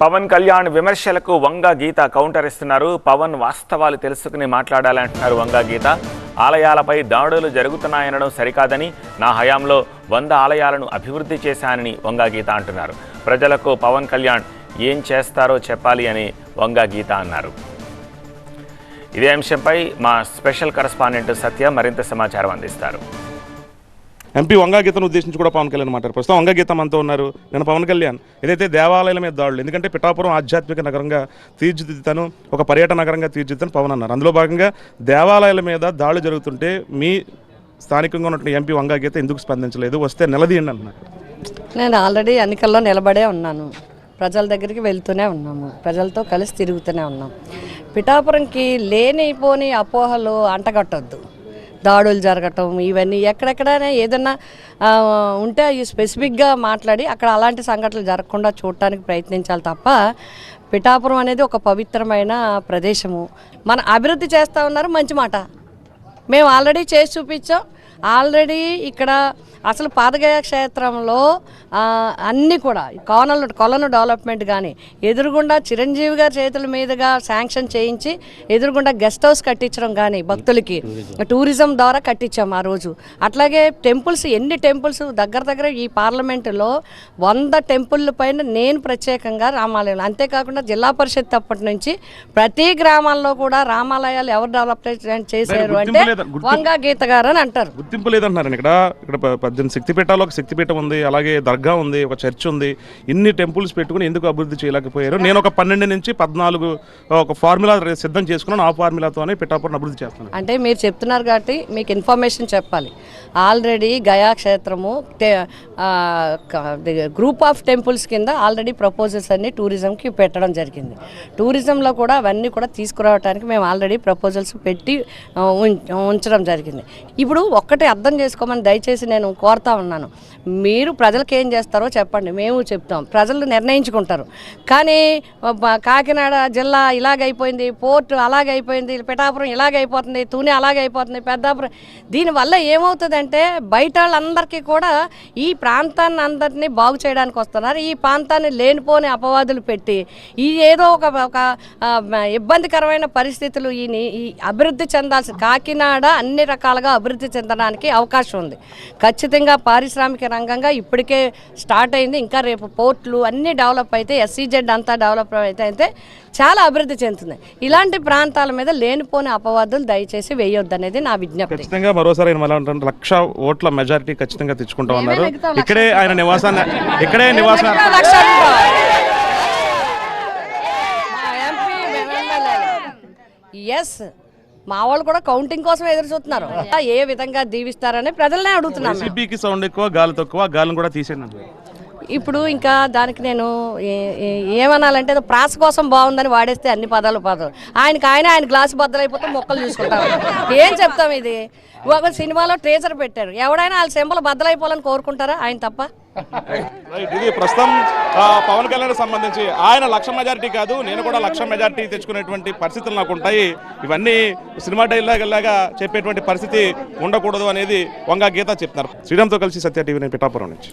పవన్ కళ్యాణ్ విమర్శలకు వంగ గీత కౌంటర్ ఇస్తున్నారు. పవన్ వాస్తవాలు తెలుసుకుని మాట్లాడాలంటున్నారు వంగ గీత. ఆలయాలపై దాడులు జరుగుతున్నాయనడం సరికాదని నా హయాంలో వంద ఆలయాలను అభివృద్ధి చేశానని వంగ గీత అంటున్నారు. ప్రజలకు పవన్ కళ్యాణ్ ఏం చేస్తారో చెప్పాలి అని వంగ గీత అన్నారు. ఇదే అంశంపై మా స్పెషల్ కరస్పాండెంట్ సత్య మరింత సమాచారం అందిస్తారు. ఎంపీ వంగాగీతను ఉద్దేశించి కూడా పవన్ కళ్యాణ్ మాట్లాడారు. ప్రస్తుతం వంగాగీత మనతో ఉన్నారు. నేను పవన్ కళ్యాణ్. ఏదైతే దేవాలయాల మీద దాడులు ఎందుకంటే పిఠాపురం ఆధ్యాత్మిక నగరంగా తీర్చిదిద్దుతాను ఒక పర్యటన నగరంగా తీర్చిదిద్దాను పవన్ అన్నారు. అందులో భాగంగా దేవాలయాల మీద దాడులు జరుగుతుంటే మీ స్థానికంగా ఉన్నటువంటి ఎంపీ వంగాగీత ఎందుకు స్పందించలేదు? వస్తే నిలదీయండి అన్నారు నేను ఆల్రెడీ ఎన్నికల్లో నిలబడే ఉన్నాను. ప్రజల దగ్గరికి వెళ్తూనే ఉన్నాము. ప్రజలతో కలిసి తిరుగుతూనే ఉన్నాం. పిఠాపురంకి లేనిపోని అపోహలు అంటగట్టొద్దు. దాడులు జరగటం ఇవన్నీ ఎక్కడెక్కడైనా ఏదన్నా ఉంటే అవి స్పెసిఫిక్గా మాట్లాడి అక్కడ అలాంటి సంఘటనలు జరగకుండా చూడటానికి ప్రయత్నించాలి తప్ప పిఠాపురం అనేది ఒక పవిత్రమైన ప్రదేశము. మన అభివృద్ధి చేస్తూ ఉన్నారు మంచి మాట. మేము ఆల్రెడీ చేసి చూపించాం. ఆల్రెడీ ఇక్కడ అసలు పాదగయ క్షేత్రంలో అన్నీ కూడా కోనలు కొలను డెవలప్మెంట్ కానీ ఎదురుగుండా చిరంజీవి గారి చేతుల మీదుగా శాంక్షన్ చేయించి ఎదురుగుండా గెస్ట్ హౌస్ కట్టించడం కానీ భక్తులకి టూరిజం ద్వారా కట్టించాం ఆ రోజు. అట్లాగే టెంపుల్స్ ఎన్ని టెంపుల్స్ దగ్గర దగ్గర ఈ పార్లమెంటులో వంద టెంపుల్ పైన నేను ప్రత్యేకంగా రామాలయాలు అంతేకాకుండా జిల్లా పరిషత్ అప్పటి నుంచి ప్రతి గ్రామాల్లో కూడా రామాలయాలు ఎవరు డెవలప్మెంట్ చేశారు అంటే వంగా గీత గారు అని అంటారు. గుర్తింపు లేదంటున్నారు ఇక్కడ. ఇక్కడ పద్దెనిమిది శక్తిపీఠాలు ఒక శక్తిపీఠం ఉంది అలాగే దర్గా ఉంది ఒక చర్చ్ ఉంది. ఇన్ని టెంపుల్స్ పెట్టుకుని ఎందుకు అభివృద్ధి చేయలేకపోయారు? నేను ఒక పన్నెండు నుంచి పద్నాలుగు ఒక ఫార్ములా సిద్ధం చేసుకున్నాను. ఆ ఫార్ములాతోనే పిఠాపురం అభివృద్ధి చేస్తున్నాను. అంటే మీరు చెప్తున్నారు కాబట్టి మీకు ఇన్ఫర్మేషన్ చెప్పాలి. ఆల్రెడీ గయా క్షేత్రము గ్రూప్ ఆఫ్ టెంపుల్స్ కింద ఆల్రెడీ ప్రపోజల్స్ అన్ని టూరిజంకి పెట్టడం జరిగింది. టూరిజంలో కూడా అవన్నీ కూడా తీసుకురావడానికి మేము ఆల్రెడీ ప్రపోజల్స్ పెట్టి ఉంచడం జరిగింది. ఇప్పుడు ఒక్కటే అర్థం చేసుకోమని దయచేసి నేను కోరుతా ఉన్నాను. మీరు ప్రజలకు ఏం చేస్తారో చెప్పండి. మేము చెప్తాం. ప్రజలు నిర్ణయించుకుంటారు. కానీ కాకినాడ జిల్లా ఇలాగైపోయింది పోర్టు అలాగైపోయింది పిఠాపురం ఇలాగైపోతుంది తూనె అలాగైపోతుంది పెద్దాపురం. దీనివల్ల ఏమవుతుందంటే బయట వాళ్ళందరికీ కూడా ఈ ప్రాంతాన్ని అందరినీ బాగు చేయడానికి వస్తున్నారు. ఈ ప్రాంతాన్ని లేనిపోని అపవాదులు పెట్టి ఈ ఏదో ఒక ఒక ఇబ్బందికరమైన పరిస్థితులు ఈ ఈ అభివృద్ధి చెందాల్సి కాకినాడ అన్ని రకాలుగా అభివృద్ధి చెందడానికి అవకాశం ఉంది. ఖచ్చితంగా పారిశ్రామిక రంగంగా ఇప్పటికే స్టార్ట్ అయింది. ఇంకా రేపు పోర్ట్లు అన్నీ డెవలప్ అయితే ఎస్సీజెడ్ అంతా డెవలప్ అయితే అయితే చాలా అభివృద్ధి చెందుతుంది. ఇలాంటి ప్రాంతాల మీద లేనిపోని అపవాదులు దయచేసి వేయొద్దు అనేది నా విజ్ఞప్తి. ఖచ్చితంగా మరోసారి లక్ష ఓట్ల మెజారిటీ ఖచ్చితంగా తెచ్చుకుంటా ఉన్నారు. ఇక్కడే ఆయన నివాసాన్ని ఇక్కడే నివాసాన్ని ఎస్ మా వాళ్ళు కూడా కౌంటింగ్ కోసం ఎదురు చూస్తున్నారు ఏ విధంగా దీవిస్తారని ప్రజలనే అడుగుతున్నాం మేము. వైసీపీకి సౌండ్ ఎక్కువ గాలి తక్కువ గాలిని కూడా తీసేయండి. ఇప్పుడు ఇంకా దానికి నేను ఏమనాలంటే ప్రాస కోసం బాగుందని వాడేస్తే అన్ని పదాలు పదాలు ఆయనకి ఆయన ఆయన గ్లాసు బద్దలైపోతే మొక్కలు చూసుకుంటారు. ఏం చెప్తాం ఇది? ఒక సినిమాలో ట్రేజర్ పెట్టారు. ఎవడైనా వాళ్ళ సింబల్ బద్దలైపోవాలని కోరుకుంటారా? ఆయన తప్ప? ఇది ప్రస్తుతం ఆ, పవన్ కళ్యాణ్ సంబంధించి ఆయన లక్ష మెజారిటీ కాదు నేను కూడా లక్ష మెజారిటీ తెచ్చుకునేటువంటి పరిస్థితులు నాకు ఉంటాయి. ఇవన్నీ సినిమా డైలాగ్ లాగా చెప్పేటువంటి పరిస్థితి ఉండకూడదు అనేది వంగా గీత చెప్తున్నారు. శ్రీరామ్తో కలిసి సత్య టీవీ నేను పిఠాపురం నుంచి.